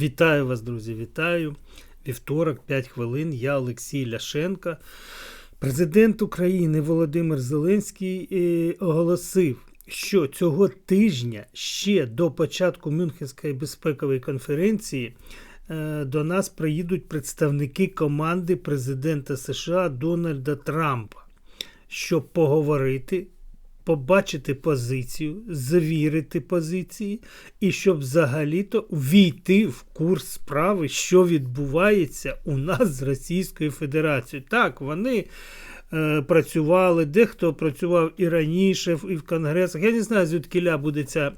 Вітаю вас, друзі, вітаю. Вівторок, 5 хвилин. Я Олексій Ляшенко. Президент України Володимир Зеленський е, оголосив, що цього тижня ще до початку Мюнхенської безпекової конференції е, до нас приїдуть представники команди президента США Дональда Трампа, щоб поговорити побачити позицію, завірити позиції, і щоб взагалі-то війти в курс справи, що відбувається у нас з Російською Федерацією. Так, вони. е, Працювали, дехто працював і раніше, і в конгресах. Я не знаю, звідки буде ця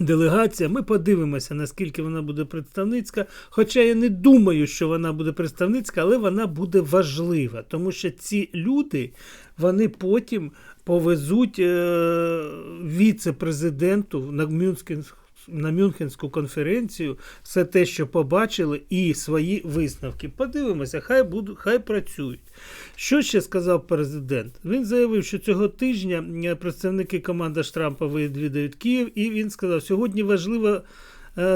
делегація. Ми подивимося, наскільки вона буде представницька. Хоча я не думаю, що вона буде представницька, але вона буде важлива, тому що ці люди вони потім повезуть е, віце-президенту на Мюнхенську, на Мюнхенську конференцію все те, що побачили, і свої висновки. Подивимося, хай будуть, хай працюють. Що ще сказав президент? Він заявив, що цього тижня е, представники команди Штрампа відвідають Київ, і він сказав, сьогодні важливо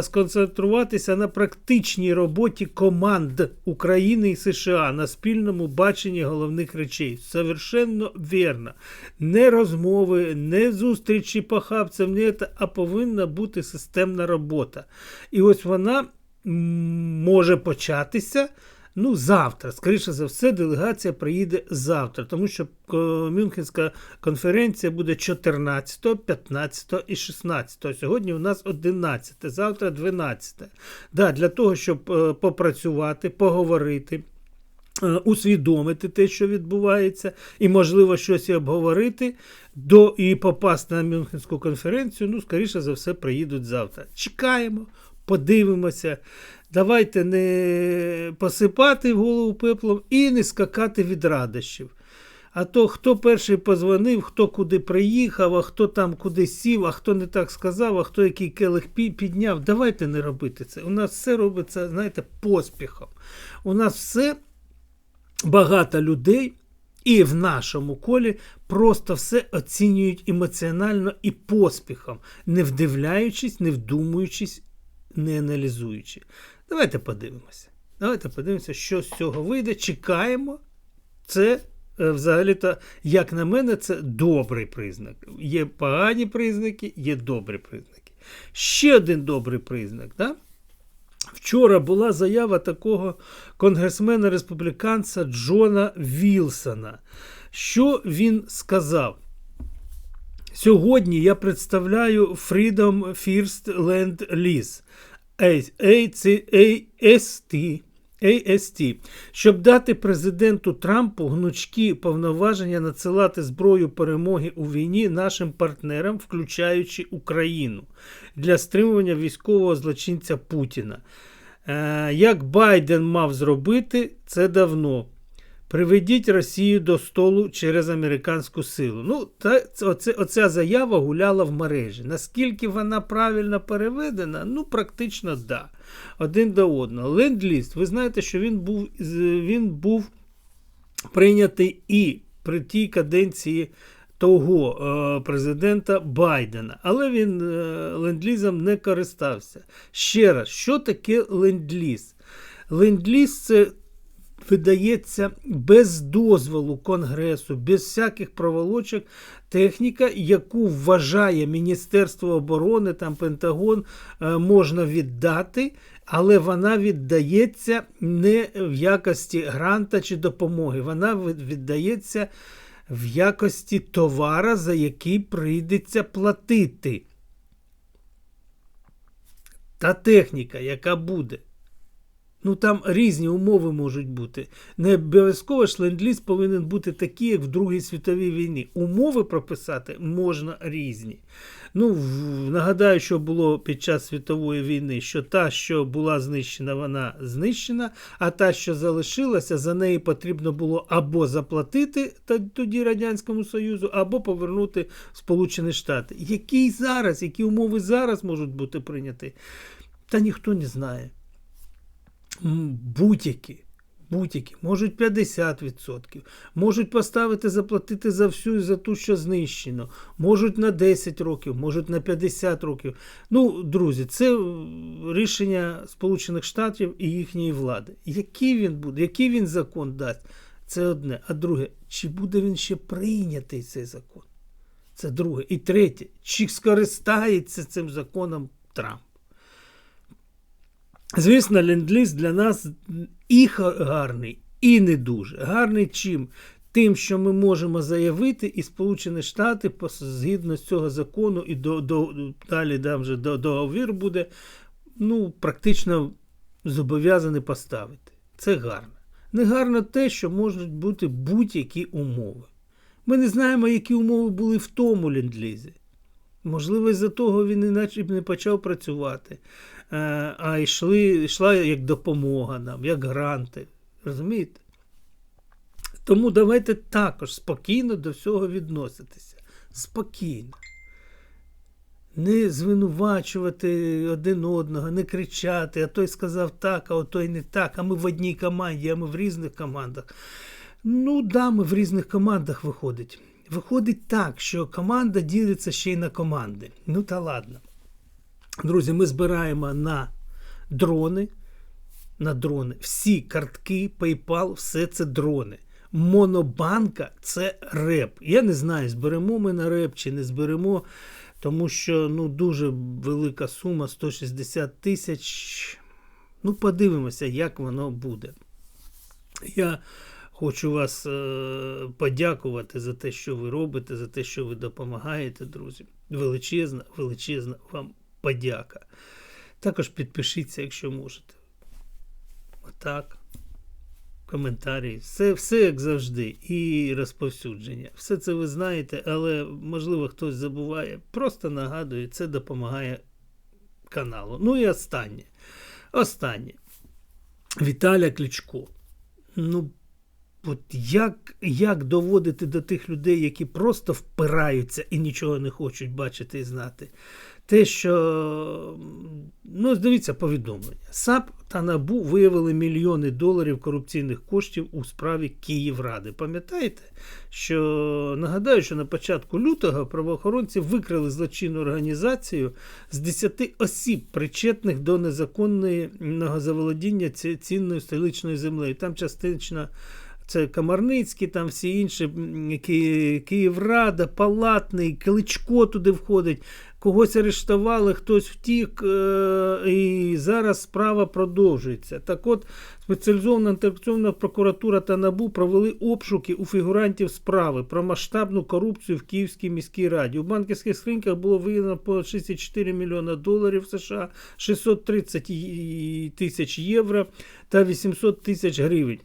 сконцентруватися на практичній роботі команд України і США на спільному баченні головних речей. Совершенно вірно. Не розмови, не зустрічі похабцям, не це, а повинна бути системна робота. І ось вона може початися. Ну, завтра, скоріше за все, делегація приїде завтра, тому що е, Мюнхенська конференція буде 14, 15 і 16. Сьогодні у нас 11, завтра 12. Да, для того, щоб е, попрацювати, поговорити. е, Усвідомити те, що відбувається, і, можливо, щось і обговорити до і попасти на Мюнхенську конференцію. Ну, скоріше за все, приїдуть завтра. Чекаємо, подивимося. Давайте не посипати голову пеплом і не скакати від радощів. А то хто перший позвонив, хто куди приїхав, а хто там куди сів, а хто не так сказав, а хто який келих підняв. Давайте не робити це. У нас все робиться, знаєте, поспіхом. У нас все багато людей. І в нашому колі просто все оцінюють емоціонально і поспіхом, не вдивляючись, не вдумуючись, не аналізуючи. Давайте подивимося. Давайте подивимося, що з цього вийде. Чекаємо. Це е, взагалі-то, як на мене, це добрий признак. Є погані признаки, є добрі признаки. Ще один добрий признак. Да? Вчора була заява такого конгресмена-республіканця Джона Вілсона. Що він сказав? Сьогодні я представляю Freedom First Land Lease AST, AST, щоб дати президенту Трампу гнучкі повноваження надсилати зброю перемоги у війні нашим партнерам, включаючи Україну, для стримування військового злочинця Путіна. Е, Як Байден мав зробити це давно. Приведіть Росію до столу через американську силу. Ну, та, оце, оця заява гуляла в мережі. Наскільки вона правильно переведена? Ну, практично да. Один до одного. Ленд-ліст, ви знаєте, що він був, він був прийнятий і при тій каденції того е, президента Байдена, але він е, ленд-лізом не користався. Ще раз, що таке ленд-ліз? Ленд-ліз це видається без дозволу Конгресу, без всяких проволочок, техніка, яку вважає Міністерство оборони, там Пентагон, е, можна віддати, але вона віддається не в якості гранта чи допомоги. Вона віддається в якості товара, за який прийдеться платити. Та техніка, яка буде. Ну там різні умови можуть бути. Не обов'язково ж ленд-ліз повинен бути такий, як в Другій світовій війні. Умови прописати можна різні. Ну, нагадаю, що було під час світової війни, що та, що була знищена, вона знищена, а та, що залишилася, за неї потрібно було або заплатити тоді Радянському Союзу, або повернути в Сполучені Штати. Які зараз, які умови зараз можуть бути прийняті, та ніхто не знає. Будь-які. Будь-які, можуть 50%, можуть поставити, заплатити за всю і за ту, що знищено, можуть на 10 років, можуть на 50 років. Ну, друзі, це рішення Сполучених Штатів і їхньої влади. Який він буде, який він закон дасть, це одне. А друге, чи буде він ще прийнятий цей закон? Це друге. І третє, чи скористається цим законом Трамп? Звісно, ленд-ліз для нас і гарний, і не дуже. Гарний чим? Тим, що ми можемо заявити, і Сполучені Штати згідно з цього закону, і до, до, далі там вже до, договір буде ну, практично зобов'язані поставити. Це гарно. Не гарно те, що можуть бути будь-які умови. Ми не знаємо, які умови були в тому ленд-лізі. Можливо, із-за того він іначе б не почав працювати, е, а йшли, йшла як допомога нам, як гранти. Розумієте? Тому давайте також спокійно до всього відноситися. Спокійно. Не звинувачувати один одного, не кричати, а той сказав так, а той не так, а ми в одній команді, а ми в різних командах. Ну, да, ми в різних командах виходить. Виходить так, що команда ділиться ще й на команди. Ну та ладно. Друзі, ми збираємо на дрони. На дрони. Всі картки, PayPal, все це дрони. Монобанка це реп. Я не знаю, зберемо ми на реп чи не зберемо, тому що ну, дуже велика сума 160 тисяч. Ну, подивимося, як воно буде. Я Хочу вас е, подякувати за те, що ви робите, за те, що ви допомагаєте, друзі. Величезна, величезна вам подяка. Також підпишіться, якщо можете. Отак. Коментарі, все, все як завжди, і розповсюдження. Все це ви знаєте, але, можливо, хтось забуває. Просто нагадую, це допомагає каналу. Ну і останнє. Останнє. Віталя Кличко. Ну, От як як доводити до тих людей, які просто впираються і нічого не хочуть бачити і знати, те, що, ну, дивіться, повідомлення. САП та НАБУ виявили мільйони доларів корупційних коштів у справі Київради. Пам'ятаєте, що нагадаю, що на початку лютого правоохоронці викрили злочинну організацію з 10 осіб, причетних до незаконного заволодіння цінною столичною землею. Там частично. Це Комарницький, там всі інші, Київрада, Палатний, Кличко туди входить. Когось арештували, хтось втік, е, і зараз справа продовжується. Так от, спеціалізована антикорупційна прокуратура та НАБУ провели обшуки у фігурантів справи про масштабну корупцію в Київській міській раді. У банківських скриньках було виявлено по 64 мільйона доларів США, 630 тисяч євро та 800 тисяч гривень.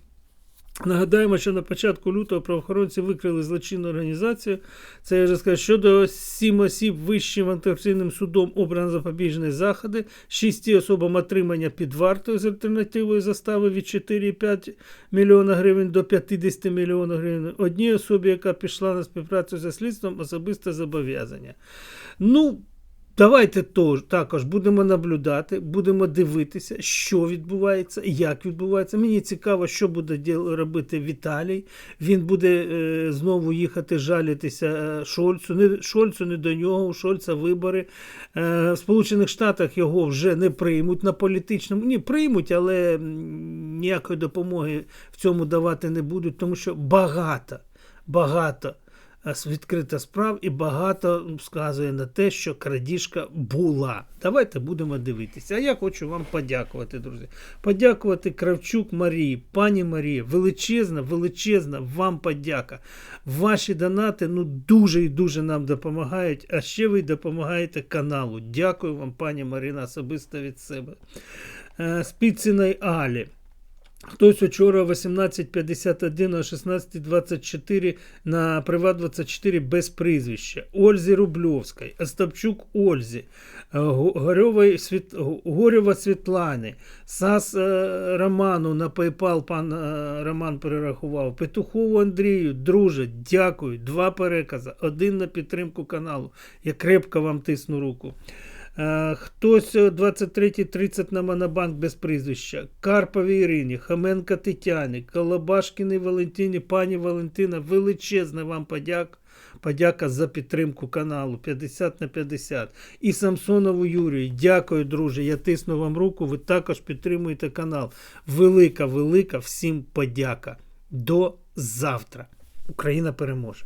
Нагадаємо, що на початку лютого правоохоронці викрили злочинну організацію. Це я вже скажу, щодо сім осіб вищим антикорупційним судом обрано запобіжні заходи, шісті особам отримання під вартою з альтернативою застави від 4,5 мільйона гривень до 50 мільйонів гривень. Одній особі, яка пішла на співпрацю зі слідством, особисте зобов'язання. Ну, Давайте також будемо наблюдати, будемо дивитися, що відбувається, як відбувається. Мені цікаво, що буде робити Віталій. Він буде е, знову їхати жалітися е, Шольцу. Не Шольцу не до нього, у Шольца вибори. Е, в Сполучених Штатах його вже не приймуть на політичному. Ні, приймуть, але ніякої допомоги в цьому давати не будуть, тому що багато, багато. Е, відкрита справ і багато сказує на те, що крадіжка була. Давайте будемо дивитися. А я хочу вам подякувати, друзі. Подякувати Кравчук Марії, пані Марії, величезна, величезна вам подяка. Ваші донати ну дуже і дуже нам допомагають. А ще ви допомагаєте каналу. Дякую вам, пані Марина, особисто від себе. Е, Спіциної Алі. Хтось учора 18.51 а 16.24 на Приват 24 без прізвища. Ользі Рубльовської, Остапчук Ользі, Горьова, Світ... Горьова Світлани, Сас е, Роману на PayPal пан е, Роман перерахував. Петухову Андрію, друже, дякую. Два перекази. Один на підтримку каналу. Я крепко вам тисну руку. Е, Хтось о 23.30 на Монобанк без прізвища. Карповій Ірині, Хоменка Тетяні, Колобашкіни Валентині, пані Валентина, величезна вам подяка. Подяка за підтримку каналу 50 на 50. І Самсонову Юрію. Дякую, друже. Я тисну вам руку. Ви також підтримуєте канал. Велика, велика всім подяка. До завтра. Україна переможе.